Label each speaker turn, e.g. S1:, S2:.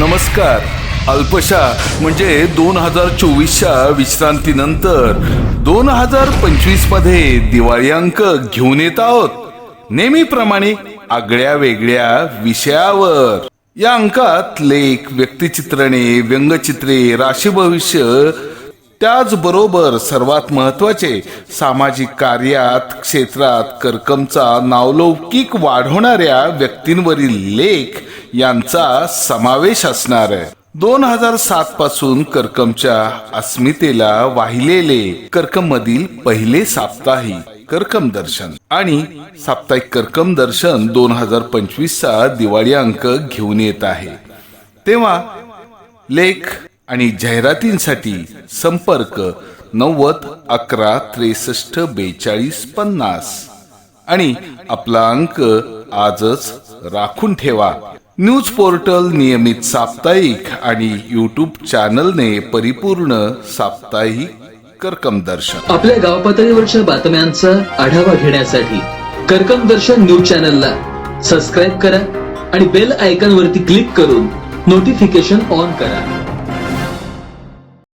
S1: नमस्कार. अल्पशा म्हणजे दोन हजार चोवीसच्या विश्रांतीनंतर दोन हजार पंचवीसमध्ये दिवाळी अंक घेऊन येत आहोत. नेहमीप्रमाणे आगळ्या वेगळ्या विषयावर. या अंकात लेख व्यक्तिचित्रणे व्यंगचित्रे राशी भविष्य त्याचबरोबर सर्वात महत्त्वाचे सामाजिक कार्यात क्षेत्रात करकमचा नावलौकिक वाढवणाऱ्या व्यक्तींवरील लेख यांचा समावेश असणार आहे. दोन हजार सात पासून कर्कमच्या अस्मितेला वाहिलेले कर्कम मधील पहिले साप्ताहिक कर्कम दर्शन आणि साप्ताहिक कर्कम दर्शन दोन हजार पंचवीस चा दिवाळी अंक घेऊन येत आहे. तेव्हा लेख आणि जाहिरातींसाठी संपर्क नव्वद अकरा त्रेसष्ट बेचाळीस पन्नास. आणि आपला अंक आजच राखून ठेवा. न्यूज पोर्टल नियमित साप्ताहिक आणि युट्यूब चॅनलने परिपूर्ण साप्ताहिक करकम दर्शन.
S2: आपल्या गाव पातळीवरच्या बातम्यांचा आढावा घेण्यासाठी करकम दर्शन न्यूज चॅनलला सबस्क्राईब करा आणि बेल आयकॉन वरती क्लिक करून नोटिफिकेशन ऑन करा.